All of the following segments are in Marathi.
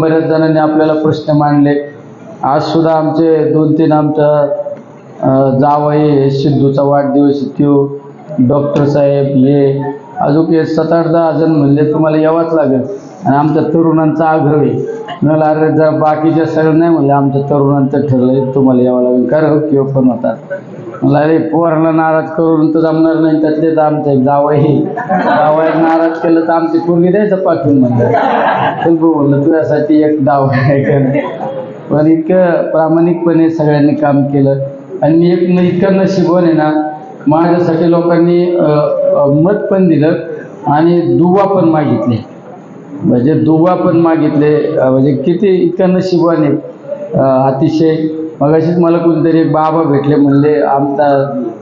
बऱ्याच जणांनी आपल्याला प्रश्न मांडले. आज सुद्धा आमचे दोन तीन आमच्या जावई आहे, सिद्धूचा वाढदिवस आहे त्यो डॉक्टर साहेब हे अजून हे सात आठ दहा जण म्हणले तुम्हाला यावाच लागेल. आणि आमच्या तरुणांचा आग्रह. आहे मला अरे जर बाकीच्या सगळं नाही म्हणलं आमच्या तरुणांचं ठरलंय तुम्हाला यावं लागेल. कारण हो, किंवा पण होतात मला अरे पोरांना नाराज करून तर जमणार नाही त्यातले तर आमचे एक जावई. जावई नाराज केलं तर आमची पूर्वी द्यायचं पाठवून म्हणलं. चल भाऊ तुझ्यासाठी एक डाव आहे. का पण इतकं प्रामाणिकपणे सगळ्यांनी काम केलं. आणि मी एक न- इतकं नशिबवान आहे ना माझ्यासाठी लोकांनी मत पण दिलं आणि दुवा पण मागितले. म्हणजे दुवा पण मागितले. म्हणजे किती इतकं नशिबवान अतिशय. मग अशीच मला कोणतरी बाबा भेटले म्हणले आमचा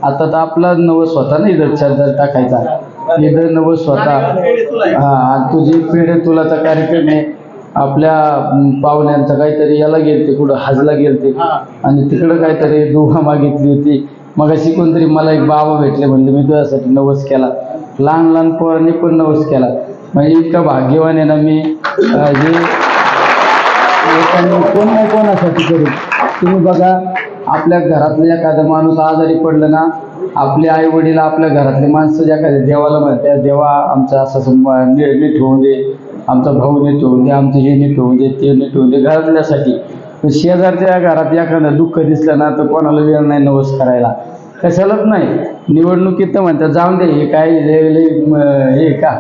आता तर आपला नवस होता ना इथं चार्जर टाकायचा. इथं नवस होता हा आणि तुझी पिढे तुलाचा कार्यक्रम आहे आपल्या पाहुण्यांचा काहीतरी याला गेलते कुठं हजला गेलते. आणि तिकडं काहीतरी दुवा मागितली होती. मग अशी कोणतरी मला एक बाबा भेटले म्हणले मी तुझ्यासाठी नवस केला. लहान लहान पोरांनी पण नवस केला. म्हणजे इतका भाग्यवान आहे ना मी कोण नाही कोणासाठी करू. तुम्ही बघा आपल्या घरातलं एखादा माणूस आजारी पडलं ना आपले आई वडील आपल्या घरातले माणसं ज्या एखाद्या देवाला म्हणतात देवा आमचा असं नीट होऊन दे आमचा भाऊ नीट होऊन दे आमचं हे नीट होऊन दे ते नीट होऊन दे घरातल्यासाठी. पण शेजारच्या घरात एखादं दुःख दिसलं ना तर कोणाला वेळ नाही नवस करायला. कशालाच नाही. निवडणुकीत तर म्हणतात जाऊन दे हे काय हे का?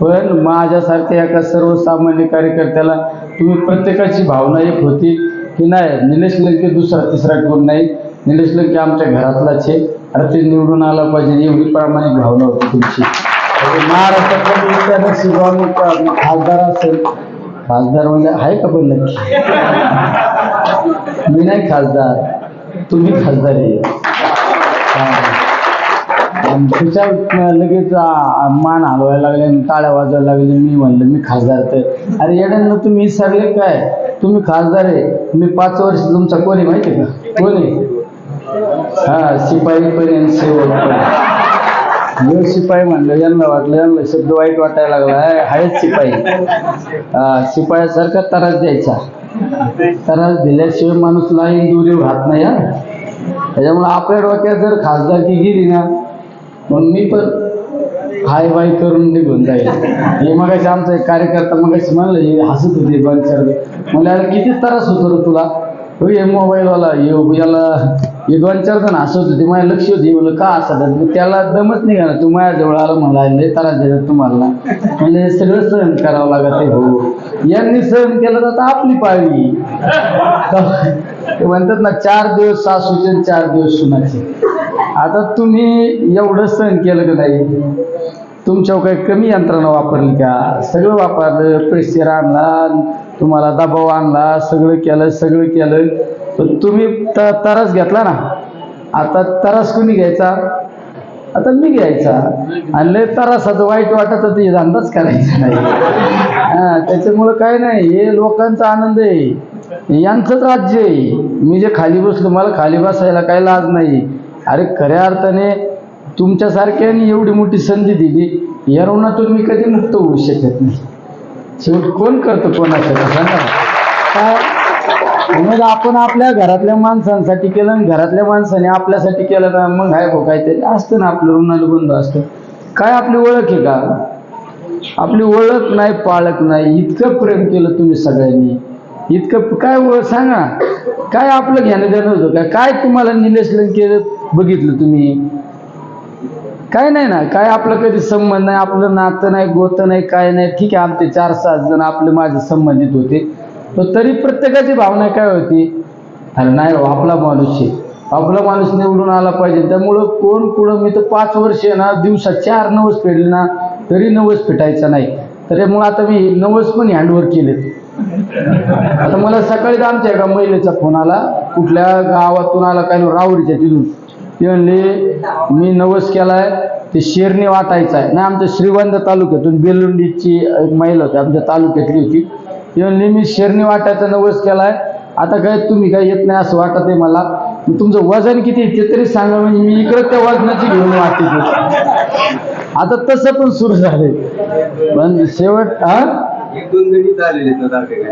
पण माझ्यासारख्या एका सर्वसामान्य कार्यकर्त्याला तुम्ही प्रत्येकाची भावना एक होती की नाही निलेश लंके दुसरा तिसरा कोण नाही? निलेश लंके आमच्या घरातलाच आहे. अरे ते निवडून आला पाहिजे एवढी प्रामाणिक भावना होती तुमची. महाराष्ट्रात महाराष्ट्रातल्या खासदार असेल? खासदार म्हणजे आहे का पण नक्की? मी नाही खासदार तुम्ही खासदार आहे. हा. लगेच मान हलवायला लागले टाळ्या वाजवायला लागले मी म्हणलं मी खासदार तर. अरे येड्यांना तुम्ही विसरले काय? तुम्ही खासदार आहे. मी पाच वर्ष तुमचा कोणी माहिती आहे का? कोणी? हा शिपाई पण आणि सेवक पण शिपाई म्हणलं यांना वाटलं यांना शब्द वाईट वाटायला लागला. "आहे, आहेच शिपाई. हा शिपायासारखा त्रास द्यायचा. त्रास दिल्याशिवाय माणूस लाईन दुरी राहत नाही हा. त्याच्यामुळे आपल्या डोक्यात जर खासदारकी गेली ना मग मी पण हाय बाय करून निघून जाईल. हे मग आमचा एक कार्यकर्ता मग म्हणलं हे हसत होते बंद चार म्हणजे किती त्रास होतो रे तुला? हो हे मोबाईलवाला येऊ याला हे दोन चार जण हसत होते माझ्या लक्ष देऊ का असं मग त्याला दमच नाही ना तू माझ्याजवळ आलं म्हणला लय त्रास देतात तुम्हाला. म्हणजे सगळं सहन करावं लागत आहे भाऊ. यांनी सहन केलं तर आपली पाळी. म्हणतात ना चार दिवस सासूचे चार दिवस सुनाचे. आता तुम्ही एवढं सहन केलं का नाही? तुमच्यावर काही कमी यंत्रणा वापरली का? सगळं वापरलं प्रेशर आणला तुम्हाला दबाव आणला सगळं केलं सगळं केलं. तुम्ही त तरस घेतला ना. आता तरस कोणी घ्यायचा? आता मी घ्यायचा. आणि लय तरासाचं वाईट वाटत होती ते धंदाच करायचा नाही. हा त्याच्यामुळं काय नाही हे लोकांचा आनंद आहे. यांचंच राज्य आहे. मी जे खाली बसलो मला खाली बसायला काही लाज नाही. अरे खऱ्या अर्थाने तुमच्यासारख्याने एवढी मोठी संधी दिली या ऋणातून मी कधी मुक्त होऊ शकत नाही. शेवट कोण करतं कोणाचं? सांगा काय मग आपण आपल्या घरातल्या माणसांसाठी केलं आणि घरातल्या माणसाने आपल्यासाठी केलं ना मग आहे काय काहीतरी असतं ना आपलं ऋणानुबंध असतं. काय आपली ओळख आहे का? आपली ओळख नाही पाळख नाही. इतकं प्रेम केलं तुम्ही सगळ्यांनी. इतकं काय ओळख सांगा. काय आपलं घेणं देणं होतं काय काय तुम्हाला निलेशन केलं बघितलं तुम्ही? काय नाही ना काय आपलं कधी संबंध नाही आपलं नातं नाही गोतं नाही काय नाही. ठीक आहे आमचे चार सात जण आपले माझे संबंधित होते. पण तरी प्रत्येकाची भावना काय होती? अरे नाही हो, आपला माणूस आहे. आपला माणूस निवडून आला पाहिजे. त्यामुळं कोण कुठं मी तर पाच वर्ष आहे ना दिवसात चार नवस फेडले ना तरी नवस फेटायचा नाही. त्यामुळं आता मी नवस पण हँडवर केलेत. आता मला सकाळीच आमच्या एका महिलेचा फोन आला. कुठल्या गावातून आला काय नाही, राहुरीच्या तिथून. ते म्हणले मी नवस केलाय ते शेरने वाटायचा आहे. नाही आमच्या श्रीगंध तालुक्यातून बेलुंडीची एक महिला होती आमच्या तालुक्यातली होती. ती मी शेरणी वाटायचा नवस केलाय. आता काय तुम्ही काय येत नाही असं वाटत आहे मला. तुमचं वजन किती ते तरी सांगा म्हणजे मी इकडं त्या वजनाची घेऊन वाटते आता तसं पण सुरू झाले पण शेवट हा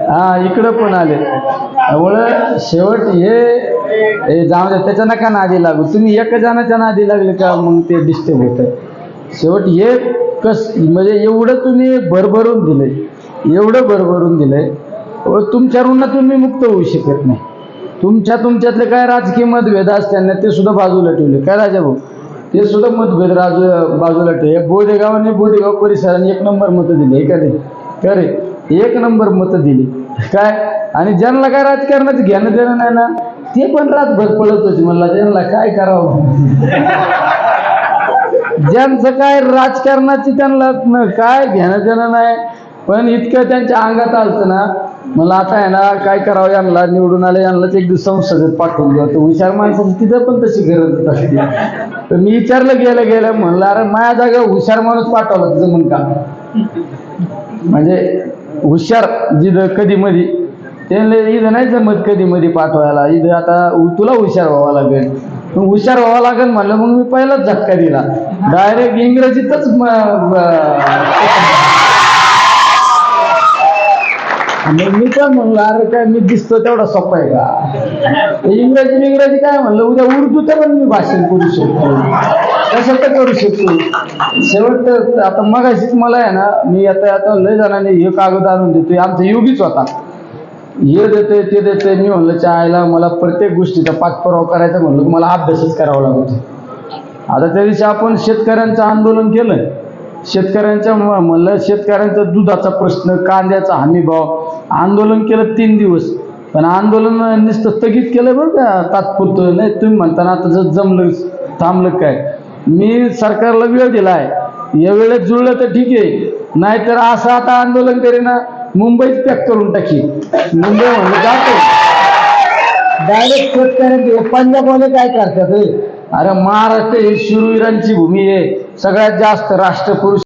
हा इकडं पण आले. त्यामुळं शेवट हे जाऊ दे त्याच्या नका नादी लागू. तुम्ही एक जणाच्या नादी लागले का मग ते डिस्टर्ब होतं. शेवट हे कस म्हणजे एवढं तुम्ही भरभरून दिलंय. एवढं भरभरून दिलंय. व तुमच्या ऋणातून मी मुक्त होऊ शकत नाही. तुमच्या तुमच्यातले काय राजकीय मतभेद असताना ते सुद्धा बाजूला ठेवले. काय राजा भाऊ? ते सुद्धा मतभेद राजू बाजूला ठेवले. बोदेगावाने बोदेगाव परिसराने एक नंबर मतं दिली. हे का नाही? रे? एक नंबर मतं दिली. काय? आणि ज्यांना काय राजकारणाचं घेणं देणं नाही ना ते पण रातभर पळत होते. म्हणला त्यांना काय करावं? ज्यांचं काय राजकारणाची त्यांना काय घेणं देणं नाही पण इतकं त्यांच्या अंगात आलतं ना मला आता आहे ना काय करावं यांना निवडून आले यांनाच एक दिवस संसदेत पाठवून द्या. तर हुशार माणसाची तिथं पण तशी गरज असते तर मी विचारलं गेलं गेलं म्हणलं अरे माझ्या जागा हुशार माणूस पाठवला तुझं म्हण का? म्हणजे हुशार जिथं कधी मधी त्यांना इथं नाही जमत कधी मध्ये पाठवायला. इथं आता तुला हुशार व्हावा लागेल. मग हुशार व्हावा लागेल म्हणलं मग मी पहिलाच झटका दिला. डायरेक्ट इंग्रजीतच मग मी काय म्हणलं अरे काय मी दिसतो तेवढा सोपा आहे का? इंग्रजी इंग्रजी काय म्हणलं उद्या उर्दूचं पण मी भाषण करू शकतो. कसं तर करू शकतो. शेवट तर आता मगाशीच मला आहे ना मी आता आता लय जणांनी हे कागद आणून देतोय. आमचा योगीच होता. हे देतोय ते देतोय. मी म्हणलं चायला मला प्रत्येक गोष्टीचा पाठपुरावा करायचा म्हणलं मला अभ्यासच करावा लागतो आता त्या दिवशी आपण शेतकऱ्यांचं आंदोलन केलं. शेतकऱ्यांच्या म्हणलं शेतकऱ्यांचा दुधाचा प्रश्न कांद्याचा हमी भाव आंदोलन केलं तीन दिवस. पण आंदोलन नुसतं स्थगित केलं बरं का तात्पुरतं. नाही तुम्ही म्हणताना आता जर जमलं थांबलं काय? मी सरकारला वेळ दिला आहे या वेळेत जुळलं तर ठीक आहे. नाहीतर असं आता आंदोलन करेना मुंबईत पॅक करून टाकी. मुंबई म्हणलं जातो. डायरेक्ट शेतकऱ्यांचे पंजाबवाले काय करतात? अरे महाराष्ट्र ही शूरवीरांची भूमी आहे. सगळ्यात जास्त राष्ट्रपुरुष